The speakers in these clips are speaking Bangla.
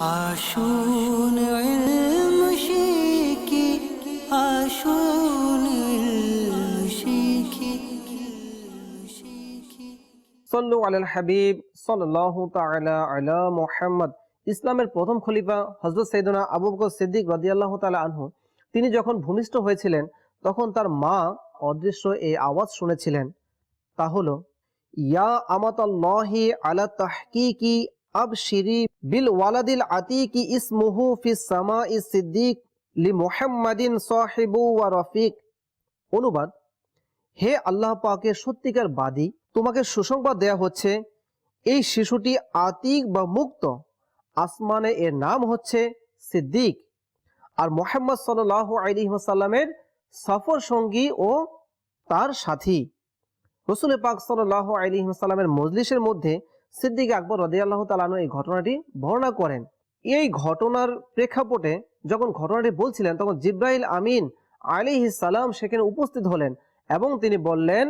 আসুন ইলম শিখি আসুন শিখি সল্লু আলাল হাবিব সাল্লাল্লাহু তাআলা আলা মুহাম্মদ ইসলামের প্রথম খলিফা হযরত সাইয়েদনা আবু বকর সিদ্দিক রাদিয়াল্লাহু তাআলা আনহু, তিনি যখন ভূমিষ্ঠ হয়েছিলেন, তখন তার মা অদৃশ্য এই আওয়াজ শুনেছিলেন। তা হলো, ইয়া আমাতাল্লাহি আলা তাহকিকি অনুবাদ, হে আল্লাহ পাকের সত্যিকার বাদী, তোমাকে সুসংবাদ দেয়া হচ্ছে, এই শিশুটি আতিক বা মুক্ত, আসমানে এর নাম হচ্ছে সিদ্দিক। আর মোহাম্মদ সাল আলী সাল্লামের সফর সঙ্গী ও তার সাথী। রসুল পাক সাল আলী সাল্লামের মজলিসের মধ্যে সিদ্দিক আকবর রদি আল্লাহ তালানু এই ঘটনাটি বর্ণনা করেন। এই ঘটনার প্রেক্ষাপটে যখন ঘটনাটি বলছিলেন, তখন জিব্রাইল আমিন আলী সালাম সেখানে উপস্থিত হলেন এবং তিনি বললেন,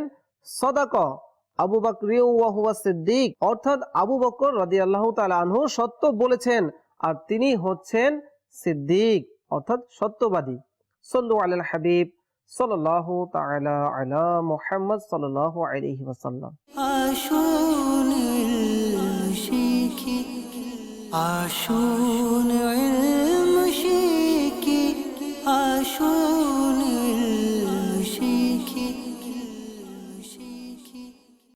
সদাক, আবু বাকরিয়া সিদ্দিক। অর্থাৎ আবু বকর রদি আল্লাহ আনহু সত্য বলেছেন আর তিনি হচ্ছেন সিদ্দিক, অর্থাৎ সত্যবাদী। সল্লু আল হাবিব, সাল্লাল্লাহু তাআলা আলা মুহাম্মদ সাল্লাল্লাহু আলাইহি ওয়াসাল্লাম। আসুন শিখি আসুন